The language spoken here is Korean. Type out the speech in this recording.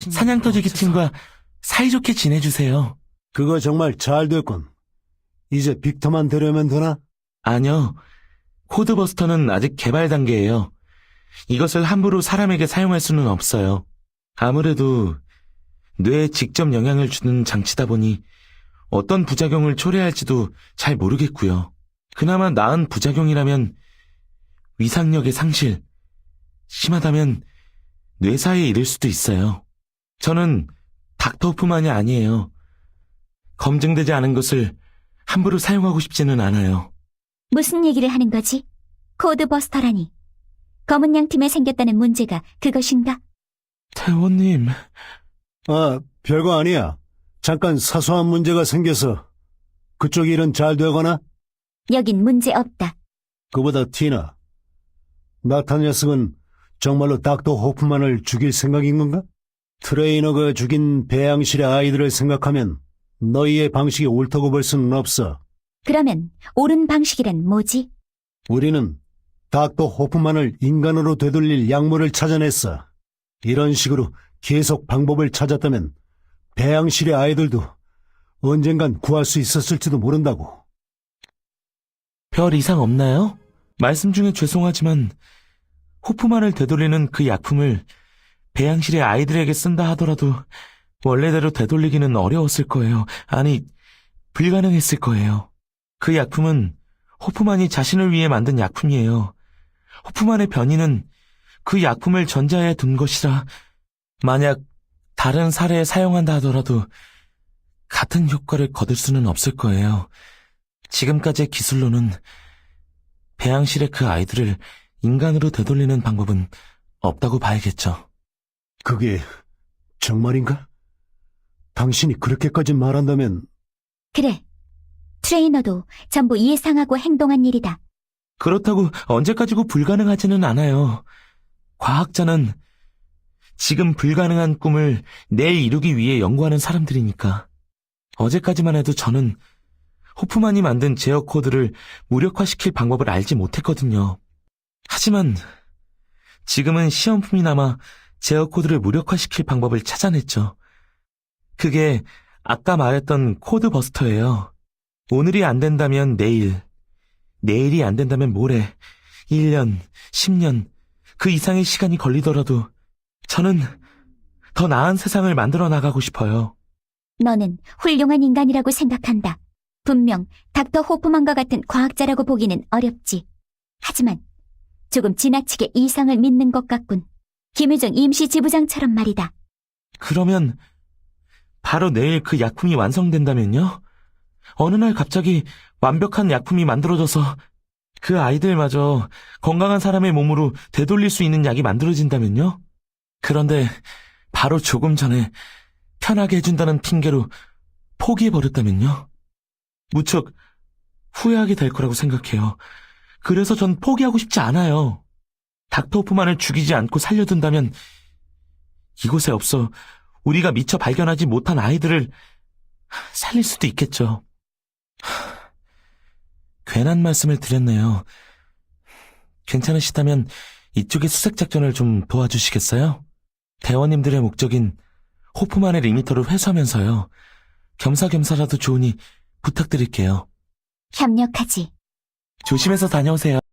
사냥터지기 팀과 사이좋게 지내주세요. 그거 정말 잘 됐군. 이제 빅터만 데려오면 되나? 아니요. 코드버스터는 아직 개발 단계예요. 이것을 함부로 사람에게 사용할 수는 없어요. 아무래도 뇌에 직접 영향을 주는 장치다 보니 어떤 부작용을 초래할지도 잘 모르겠고요. 그나마 나은 부작용이라면 위상력의 상실, 심하다면 뇌사에 이를 수도 있어요. 저는 닥터호프만이 아니에요. 검증되지 않은 것을 함부로 사용하고 싶지는 않아요. 무슨 얘기를 하는 거지? 코드버스터라니. 검은 양 팀에 생겼다는 문제가 그것인가? 태원님, 아, 별거 아니야. 잠깐 사소한 문제가 생겨서 그쪽 일은 잘 되거나? 여긴 문제 없다. 그보다 티나. 나타 녀석은 정말로 닥터 호프만을 죽일 생각인 건가? 트레이너가 죽인 배양실의 아이들을 생각하면 너희의 방식이 옳다고 볼 수는 없어. 그러면 옳은 방식이란 뭐지? 우리는 닥터 호프만을 인간으로 되돌릴 약물을 찾아냈어. 이런 식으로 계속 방법을 찾았다면 배양실의 아이들도 언젠간 구할 수 있었을지도 모른다고. 별 이상 없나요? 말씀 중에 죄송하지만 호프만을 되돌리는 그 약품을 배양실의 아이들에게 쓴다 하더라도 원래대로 되돌리기는 어려웠을 거예요. 아니, 불가능했을 거예요. 그 약품은 호프만이 자신을 위해 만든 약품이에요. 호프만의 변이는 그 약품을 전자에 둔 것이라 만약 다른 사례에 사용한다 하더라도 같은 효과를 거둘 수는 없을 거예요. 지금까지의 기술로는 배양실의 그 아이들을 인간으로 되돌리는 방법은 없다고 봐야겠죠. 그게 정말인가? 당신이 그렇게까지 말한다면 그래. 트레이너도 전부 예상하고 행동한 일이다. 그렇다고 언제까지고 불가능하지는 않아요. 과학자는 지금 불가능한 꿈을 내일 이루기 위해 연구하는 사람들이니까. 어제까지만 해도 저는 호프만이 만든 제어 코드를 무력화시킬 방법을 알지 못했거든요. 하지만 지금은 시험품이나마 제어 코드를 무력화시킬 방법을 찾아냈죠. 그게 아까 말했던 코드 버스터예요. 오늘이 안 된다면 내일, 내일이 안 된다면 모레, 1년, 10년, 그 이상의 시간이 걸리더라도 저는 더 나은 세상을 만들어 나가고 싶어요. 너는 훌륭한 인간이라고 생각한다. 분명 닥터 호프만과 같은 과학자라고 보기는 어렵지. 하지만 조금 지나치게 이상을 믿는 것 같군. 김유정 임시 지부장처럼 말이다. 그러면 바로 내일 그 약품이 완성된다면요? 어느 날 갑자기 완벽한 약품이 만들어져서 그 아이들마저 건강한 사람의 몸으로 되돌릴 수 있는 약이 만들어진다면요? 그런데 바로 조금 전에 편하게 해준다는 핑계로 포기해버렸다면요? 무척 후회하게 될 거라고 생각해요. 그래서 전 포기하고 싶지 않아요. 닥터 호프만을 죽이지 않고 살려둔다면 이곳에 없어 우리가 미처 발견하지 못한 아이들을 살릴 수도 있겠죠. 하, 괜한 말씀을 드렸네요. 괜찮으시다면 이쪽의 수색 작전을 좀 도와주시겠어요? 대원님들의 목적인 호프만의 리미터를 회수하면서요. 겸사겸사라도 좋으니 부탁드릴게요. 협력하지. 조심해서 다녀오세요.